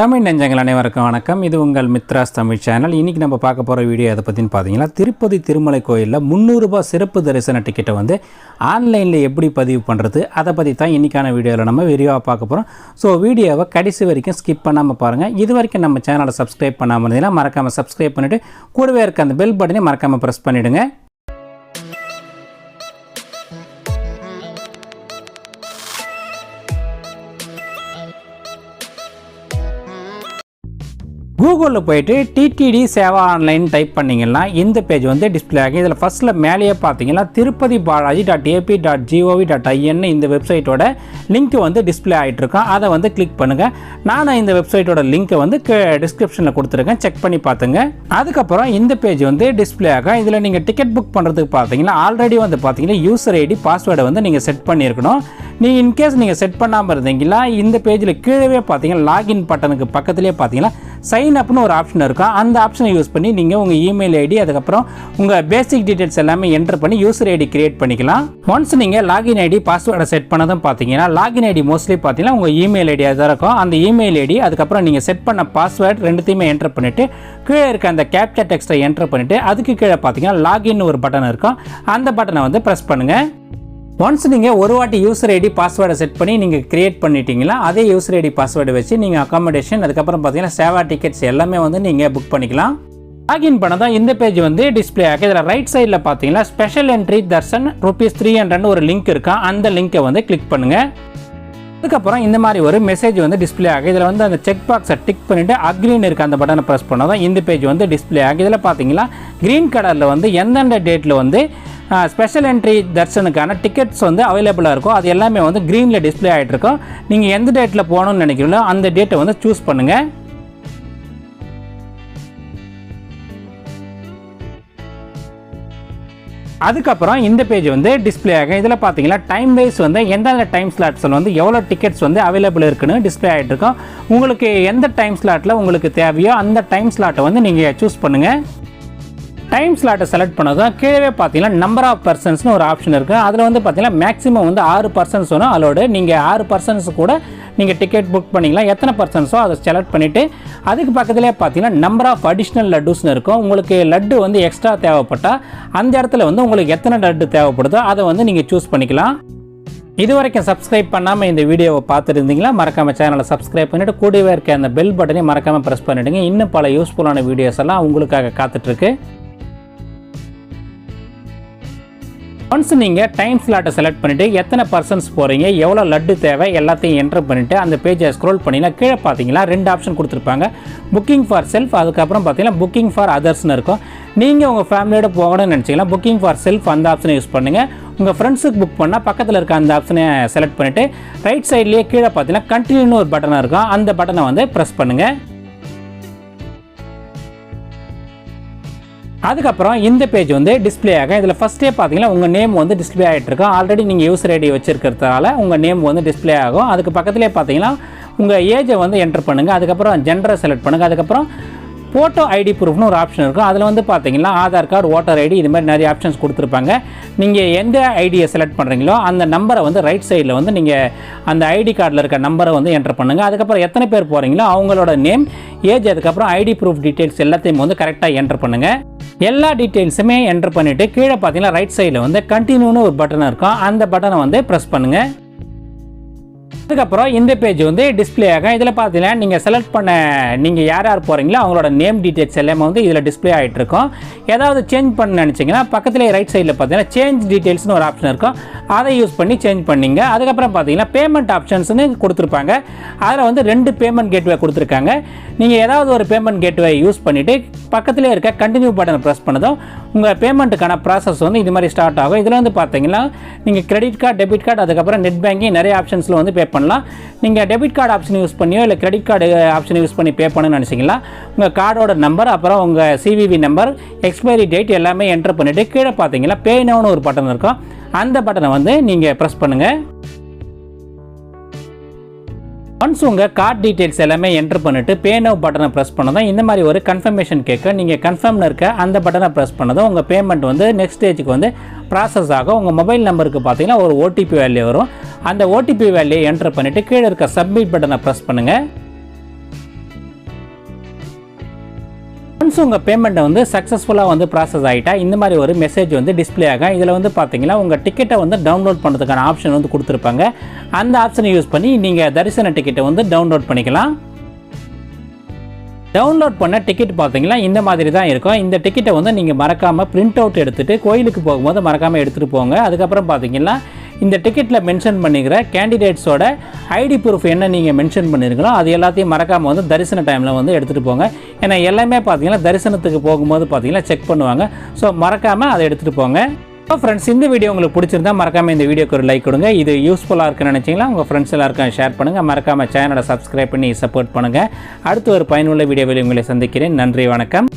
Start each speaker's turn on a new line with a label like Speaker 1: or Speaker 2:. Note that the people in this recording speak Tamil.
Speaker 1: தமிழ் நெஞ்சங்கள் அனைவருக்கும் வணக்கம். இது உங்கள் மித்ராஸ் தமிழ் சேனல். இன்றைக்கி நம்ம பார்க்க போகிற வீடியோ எதை பற்றின்னு பார்த்தீங்கன்னா திருப்பதி திருமலை கோயிலில் முந்நூறுரூபா சிறப்பு தரிசன டிக்கெட்டை வந்து ஆன்லைனில் எப்படி பதிவு பண்ணுறது அதை பற்றி தான் இன்றைக்கான வீடியோவில் நம்ம விரிவாக பார்க்க போகிறோம் ஸோ வீடியோவை கடைசி வரைக்கும் ஸ்கிப் பண்ணாமல் பாருங்கள் இது வரைக்கும் நம்ம சேனலை சப்ஸ்கிரைப் பண்ணாமல் இருந்தீங்கன்னா மறக்காமல் சப்ஸ்கிரைப் பண்ணிவிட்டு கூடவே இருக்க அந்த பெல் பட்டனை மறக்காமல் ப்ரெஸ் பண்ணிவிடுங்க கூகுளில் போயிட்டு டிடிடி சேவா ஆன்லைன் டைப் பண்ணிங்கன்னா இந்த பேஜ் வந்து டிஸ்பிளே ஆகும். இதில் ஃபஸ்ட்டில் மேலேயே பார்த்தீங்கன்னா Tirupati Balaji dot AP dot GOV dot IN இந்த வெப்சைட்டோட லிங்க் வந்து டிஸ்பிளே ஆகிட்டு இருக்கும். அதை வந்து கிளிக் பண்ணுங்கள் நானும் இந்த வெப்சைட்டோட லிங்க்கை வந்து டிஸ்கிரிப்ஷனில் கொடுத்துருக்கேன். செக் பண்ணி பார்த்துங்க. அதுக்கப்புறம் இந்த பேஜ் வந்து டிஸ்பிளே ஆகும். இதில் நீங்கள் டிக்கெட் புக் பண்ணுறதுக்கு பார்த்தீங்கன்னா ஆல்ரெடி வந்து பார்த்தீங்கன்னா யூசர் ஐடி பாஸ்வேர்டை வந்து நீங்கள் செட் பண்ணியிருக்கணும். நீ இன்கேஸ் நீங்கள் செட் பண்ணாமல் இருந்தீங்களா இந்த பேஜில் கீழே பார்த்தீங்கன்னா லாகின் பட்டனுக்கு பக்கத்துலேயே பார்த்தீங்கன்னா சைன் அப்னு ஒரு ஆப்ஷன் இருக்கும் அந்த ஆப்ஷனை யூஸ் பண்ணி நீங்கள் உங்கள் இமெயில் ஐடி அதுக்கப்புறம் உங்கள் பேசிக் டீட்டெயில்ஸ் எல்லாமே என்டர் பண்ணி யூசர் ஐடி கிரியேட் பண்ணிக்கலாம். ஒன்ஸ் நீங்கள் லாகின் ஐடி பாஸ்வேர்டை செட் பண்ணதும் பார்த்தீங்கன்னா லாகின் ஐடி மோஸ்ட்லி பார்த்தீங்கன்னா உங்கள் இமெயில் ஐடியாக தான் இருக்கும். அந்த இமெயில் ஐடி அதுக்கப்புறம் நீங்கள் செட் பண்ண பாஸ்வேர்ட் ரெண்டுத்தையுமே என்டர் பண்ணிவிட்டு கீழே இருக்க அந்த கேப்சர் டெக்ஸ்ட்டை என்டர் பண்ணிவிட்டு அதுக்கு கீழே பார்த்தீங்கன்னா லாகின் ஒரு பட்டன் இருக்கும். அந்த பட்டனை வந்து ப்ரெஸ் பண்ணுங்கள் ஒன்ஸ் நீங்கள் ஒரு வாட்டி யூசர் ஐடி பாஸ்வேர்டை செட் பண்ணி நீங்கள் க்ரியேட் பண்ணிட்டீங்களா அதே யூசர் ஐடி பாஸ்வேர்டு வச்சு நீங்கள் அக்காமடேஷன் அதுக்கப்புறம் பார்த்தீங்கன்னா சேவா டிக்கெட்ஸ் எல்லாமே வந்து நீங்கள் புக் பண்ணிக்கலாம். லாகின் பண்ண தான் இந்த பேஜ் வந்து டிஸ்பிளே ஆகும் இதில் ரைட் சைடில் பார்த்தீங்கன்னா special entry darshan rupees three ஹண்ட்ரட்னு ஒரு லிங்க் இருக்கா அந்த லிங்க்கை வந்து கிளிக் பண்ணுங்கள் அதுக்கப்புறம் இந்த மாதிரி ஒரு மெசேஜ் வந்து டிஸ்பிளே ஆகும் இதில் வந்து அந்த செக் பாக்ஸை டிக் பண்ணிவிட்டு அக்ரீன் இருக்க அந்த பட்டனை ப்ரெஸ் பண்ணால் தான் இந்த பேஜ் வந்து டிஸ்பிளே ஆகும் இதில் பார்த்தீங்கன்னா க்ரீன் கலரில் வந்து எந்தெந்த டேட்டில் வந்து ஸ்பெஷல் என்ட்ரி தர்ஷனுக்கான டிக்கெட்ஸ் வந்து அவைலபிளாக இருக்கும். அது எல்லாமே வந்து க்ரீனில் டிஸ்பிளே ஆகிட்டு இருக்கும் நீங்கள் எந்த டேட்டில் போகணும்னு நினைக்கிறீங்களோ அந்த டேட்டை வந்து சூஸ் பண்ணுங்கள் அதுக்கப்புறம் இந்த பேஜ் வந்து டிஸ்பிளே ஆகும். இதில் பார்த்தீங்கன்னா டைம் வைஸ் வந்து எந்தெந்த டைம் ஸ்லாட்ஸில் வந்து எவ்வளோ டிக்கெட்ஸ் வந்து அவைலபிள் இருக்குன்னு டிஸ்பிளே ஆகிட்டு இருக்கும் உங்களுக்கு எந்த டைம் ஸ்லாட்டில் உங்களுக்கு தேவையோ அந்த டைம் ஸ்லாட்டை வந்து நீங்கள் சூஸ் பண்ணுங்கள் டைம் ஸ்லாட்டை செலக்ட் பண்ணதும் கீழே பார்த்தீங்கன்னா நம்பர் ஆஃப் பர்சன்ஸ்னு ஒரு ஆப்ஷன் இருக்குது அதில் வந்து பார்த்தீங்கன்னா மேக்ஸிமம் வந்து ஆறு பர்சன்ஸ் வரும் அலோடு நீங்கள் ஆறு பர்சன்ஸ் கூட நீங்கள் டிக்கெட் புக் பண்ணிக்கலாம் எத்தனை பர்சன்ஸோ அதை செலக்ட் பண்ணிவிட்டு அதுக்கு பக்கத்துலேயே பார்த்தீங்கன்னா நம்பர் ஆஃப் அடிஷ்னல் லட்டுஸ்னு இருக்கும். உங்களுக்கு லட்டு வந்து எக்ஸ்ட்ரா தேவைப்பட்டால் அந்த இடத்துல வந்து உங்களுக்கு எத்தனை லட்டு தேவைப்படுதோ அதை வந்து நீங்கள் சூஸ் பண்ணிக்கலாம். இது வரைக்கும் சப்ஸ்கிரைப் பண்ணாமல் இந்த வீடியோவை பார்த்துருந்தீங்களா? மறக்காமல் சேனலை சப்ஸ்கிரைப் பண்ணிவிட்டு கூடவே இருக்க அந்த பெல் பட்டனையும் மறக்காமல் ப்ரெஸ் பண்ணிவிடுங்க இன்னும் பல யூஸ்ஃபுல்லான வீடியோஸ் எல்லாம் உங்களுக்காக காத்துட்ருக்கு ஒன்ஸ் நீங்கள் டைம் ஸ்லாட்டை செலக்ட் பண்ணிவிட்டு எத்தனை பர்சன்ஸ் போகிறீங்க எவ்வளோ லட்டு தேவை எல்லாத்தையும் என்டர் பண்ணிவிட்டு அந்த பேஜை ஸ்க்ரோல் பண்ணிங்கன்னா கீழே பார்த்தீங்கன்னா ரெண்டு ஆப்ஷன் கொடுத்துருப்பாங்க. புக்கிங் ஃபார் செல்ஃப் அதுக்கப்புறம் பார்த்தீங்கன்னா புக்கிங் ஃபார் அதர்ஸ்னு இருக்கும். நீங்கள் உங்கள் ஃபேமிலியோட போகணும்னு நினச்சிங்கன்னா புக்கிங் ஃபார் செல்ஃப் அந்த ஆப்ஷனை யூஸ் பண்ணுங்கள் உங்கள் ஃப்ரெண்ட்ஸுக்கு புக் பண்ணால் பக்கத்தில் இருக்க அந்த ஆப்ஷனை செலக்ட் பண்ணிவிட்டு ரைட் சைட்லேயே கீழே பார்த்தீங்கன்னா கண்டினியூன்னு ஒரு பட்டனாக இருக்கும். அந்த பட்டனை வந்து ப்ரெஸ் பண்ணுங்கள் அதுக்கப்புறம் இந்த பேஜ் வந்து டிஸ்பிளே ஆகும் இதில் ஃபஸ்ட்டே பார்த்தீங்கன்னா உங்கள் நேம் வந்து டிஸ்பிளே ஆகிட்டு இருக்கும் ஆல்ரெடி நீங்கள் யூசர் ஐடி வச்சுருக்கிறதுனால உங்கள் நேம் வந்து டிஸ்பிளே ஆகும். அதுக்கு பக்கத்துலேயே பார்த்தீங்கன்னா உங்கள் ஏஜை வந்து என்டர் பண்ணுங்கள் அதுக்கப்புறம் ஜெண்டரை செலக்ட் பண்ணுங்கள் அதுக்கப்புறம் ஃபோட்டோ ஐடி ப்ரூஃப்னு ஒரு ஆப்ஷன் இருக்கும். அதில் வந்து பார்த்தீங்கன்னா ஆதார் கார்டு ஓட்டர் ஐடி இது மாதிரி நிறைய ஆப்ஷன்ஸ் கொடுத்துருப்பாங்க. நீங்கள் எந்த ஐடியை செலக்ட் பண்ணுறீங்களோ அந்த நம்பரை வந்து ரைட் சைடில் வந்து நீங்கள் அந்த ஐடி கார்டில் இருக்க நம்பரை வந்து என்டர் பண்ணுங்கள் அதுக்கப்புறம் எத்தனை பேர் போகிறீங்களோ அவங்களோட நேம் ஏஜ் அதுக்கப்புறம் ஐடி ப்ரூஃப் டீட்டெயில்ஸ் எல்லாத்தையும் வந்து கரெக்டாக என்டர் பண்ணுங்கள் எல்லா டீட்டெயில்ஸுமே என்டர் பண்ணிவிட்டு கீழே பார்த்தீங்கன்னா ரைட் சைடில் வந்து கண்டினியூன்னு ஒரு பட்டன் இருக்கும். அந்த பட்டனை வந்து ப்ரெஸ் பண்ணுங்கள் அதுக்கப்புறம் இந்த பேஜ் வந்து டிஸ்பிளே ஆகும். இதில் பார்த்தீங்கன்னா நீங்கள் செலக்ட் பண்ண நீங்கள் யார் யார் போகிறீங்களோ அவங்களோட நேம் டீட்டெயில்ஸ் எல்லாமே வந்து இதில் டிஸ்பிளே ஆகிட்டு இருக்கும். ஏதாவது சேஞ்ச் பண்ண நினச்சிங்கன்னா பக்கத்துலேயே ரைட் சைடில் பார்த்தீங்கன்னா சேஞ்ச் டீட்டெயில்ஸ்னு ஒரு ஆப்ஷன் இருக்கும். அதை யூஸ் பண்ணி சேஞ்ச் பண்ணிங்க. அதுக்கப்புறம் பார்த்தீங்கன்னா பேமெண்ட் ஆப்ஷன்ஸ்னு கொடுத்துருப்பாங்க. அதில் வந்து ரெண்டு பேமெண்ட் கேட்வே கொடுத்துருக்காங்க. நீங்கள் ஏதாவது ஒரு பேமெண்ட் கேட்வே யூஸ் பண்ணிவிட்டு பக்கத்திலே இருக்க கண்டினியூ பட்டனை ப்ரெஸ் பண்ணதும் உங்கள் பேமெண்ட்டுக்கான ப்ராசஸ் வந்து இது மாதிரி ஸ்டார்ட் ஆகும். இதில் வந்து பார்த்தீங்கன்னா நீங்கள் கிரெடிட் கார்டு டெபிட் கார்டு அதுக்கப்புறம் நெட் பேங்கிங் நிறைய ஆப்ஷன்ஸில் வந்து பே பண்ணலாம். நீங்கள் டெபிட் கார்டு ஆப்ஷன் யூஸ் பண்ணியோ இல்லை கிரெடிட் கார்டு ஆப்ஷன் யூஸ் பண்ணி பே பண்ணணும்னு நினச்சிங்களா? உங்கள் கார்டோட நம்பர் அப்புறம் உங்கள் சிவிவி நம்பர் எக்ஸ்பைரி டேட் எல்லாமே என்டர் பண்ணிவிட்டு கீழே பார்த்தீங்கன்னா பே நோன்னு ஒரு பட்டன் இருக்கும். அந்த பட்டனை வந்து நீங்கள் ப்ரெஸ் பண்ணுங்கள் ஒன்ஸ் உங்கள் கார்டு டீட்டெயில்ஸ் எல்லாமே என்டர் பண்ணிவிட்டு பே நவ் பட்டனை ப்ரெஸ் பண்ணதும் இந்த மாதிரி ஒரு கன்ஃபர்மேஷன் கேட்க நீங்கள் கன்ஃபார்ம்னு இருக்க அந்த பட்டனை ப்ரெஸ் பண்ணதும் உங்கள் பேமெண்ட் வந்து நெக்ஸ்ட் ஸ்டேஜுக்கு வந்து ப்ராசஸ் ஆகும். உங்கள் மொபைல் நம்பருக்கு பார்த்தீங்கன்னா ஒரு ஓடிபி வேல்யூ வரும். அந்த ஓடிபி வேல்யூ என்டர் பண்ணிவிட்டு கீழே இருக்க சப்மிட் பட்டனை ப்ரெஸ் பண்ணுங்கள் ஒன்ஸ் உங்கள் பேமெண்ட்டை வந்து சக்ஸஸ்ஃபுல்லாக வந்து ப்ராசஸ் ஆகிட்டா இந்த மாதிரி ஒரு மெசேஜ் வந்து டிஸ்ப்ளே ஆகும். இதில் வந்து பார்த்தீங்கன்னா உங்கள் டிக்கெட்டை வந்து டவுன்லோட் பண்ணுறதுக்கான ஆப்ஷன் வந்து கொடுத்துருப்பாங்க. அந்த ஆப்ஷனை யூஸ் பண்ணி நீங்கள் தரிசன டிக்கெட்டை வந்து டவுன்லோட் பண்ணிக்கலாம். டவுன்லோட் பண்ண டிக்கெட் பார்த்தீங்கன்னா இந்த மாதிரி தான் இருக்கும். இந்த டிக்கெட்டை வந்து நீங்கள் மறக்காமல் பிரிண்ட் அவுட் எடுத்துகிட்டு கோயிலுக்கு போகும்போது மறக்காமல் எடுத்துகிட்டு போங்க. அதுக்கப்புறம் பார்த்தீங்கன்னா இந்த டிக்கெட்டில் மென்ஷன் பண்ணிக்கிற கேண்டிடேட்ஸோட ஐடி ப்ரூஃப் என்ன நீங்கள் மென்ஷன் பண்ணியிருக்கீங்களோ அது எல்லாத்தையும் மறக்காமல் வந்து தரிசன டைமில் வந்து எடுத்துகிட்டு போங்க. ஏன்னா எல்லாமே பார்த்தீங்கன்னா தரிசனத்துக்கு போகும்போது பார்த்தீங்கன்னா செக் பண்ணுவாங்க. ஸோ மறக்காமல் அதை எடுத்துகிட்டு போங்க. ஸோ ஃப்ரெண்ட்ஸ் இந்த வீடியோ உங்களுக்கு பிடிச்சிருந்தா மறக்காமல் இந்த வீடியோக்கு ஒரு லைக் கொடுங்க. இது யூஸ்ஃபுல்லாக இருக்குன்னு நினச்சிங்களா? உங்கள் ஃப்ரெண்ட்ஸ் எல்லாருக்கும் ஷேர் பண்ணுங்கள் மறக்காமல் சேனலை சப்ஸ்கிரைப் பண்ணி சப்போர்ட் பண்ணுங்கள் அடுத்து ஒரு பயனுள்ள வீடியோவில் உங்களை சந்திக்கிறேன். நன்றி வணக்கம்.